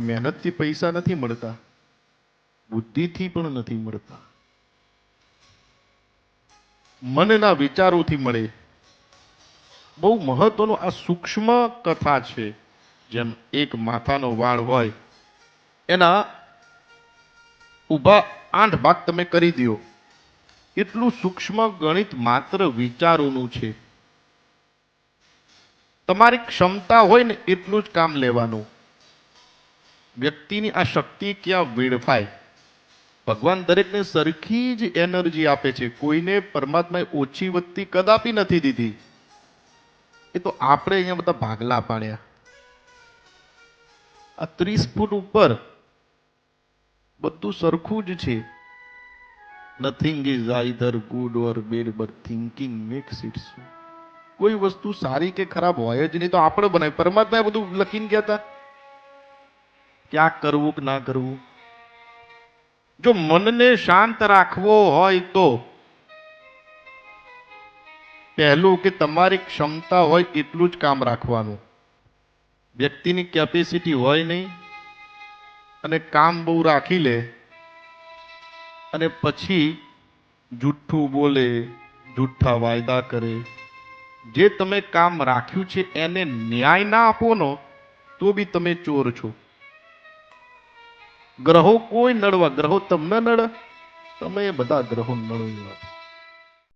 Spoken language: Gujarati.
મહેનતથી પૈસા નથી મળતા, બુદ્ધિથી પણ નથી મળતા. મનના વિચારોથી મળે. બહુ મહત્વનું આ સૂક્ષ્મ કથા છે, જેમ એક માથાનો વાળ હોય, એના ઊભા આઠ ભાગ તમે કરી દો. એટલું સૂક્ષ્મ ગણિત માત્ર વિચારોનું છે. તમારી ક્ષમતા હોય ને એટલું જ કામ લેવાનું. વ્યક્તિની આ શક્તિ ક્યાં વેડફાય ભગવાન દરેકને સરખી જ એનર્જી આપે છે. કોઈને પરમાત્માએ ઓછી વધતી કદાપી નથી દીધી. એ તો આપણે અહીંયા બધા ભાગલા પાડ્યા. આ ત્રીસ ફૂટ ઉપર બધું સરખું જ છે. Nothing is either good or bad but thinking makes it કોઈ વસ્તુ સારી કે ખરાબ હોય જ નહીં, તો આપણે બનાવી પરમાત્માએ બધું લખીને ગયા હતા. ક્યાં કરવું કે ના કરવું? જો મનને શાંત રાખવો હોય તો પહેલું કે તમારી ક્ષમતા હોય એટલું જ કામ રાખવાનું. વ્યક્તિની કેપેસિટી હોય નહીં, અને કામ બહુ રાખી લે, અને પછી જૂઠું બોલે જૂઠા વાયદા કરે. જે તમે કામ રાખ્યું છે એને ન્યાય ના આપો તો બી તમે ચોર છો. ગ્રહો કોઈ નડવા ગ્રહો તમને નડે. તમે બધા ગ્રહો નડો